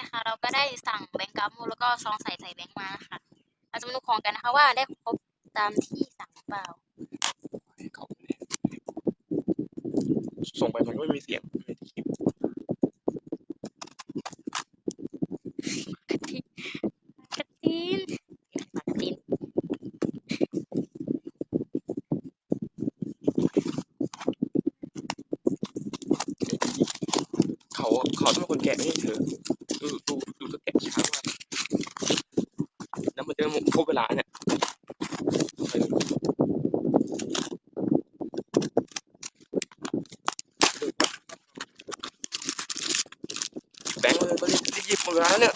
นะคะ เราก็ได้สั่งแบงก์กาโมแล้วก็ซองใส่ใส่แบงก์มานะคะเราจะมาดูของกันนะคะว่าได้ครบตามที่สั่งหรือเปล่าเขาเนี่ยส่งไปมันก็ไม่มีเสียงไม่มีคลิปกระตินกระตินปากกระตินเขาเขาต้องเป็นคนแกะไม่ใช่เธอดูดูดูตัวแกะช้ามาก แล้วมันจะครบเวลาเนี่ยแบงค์มันก็รีบรีบหมดเวลาแล้วเนี่ย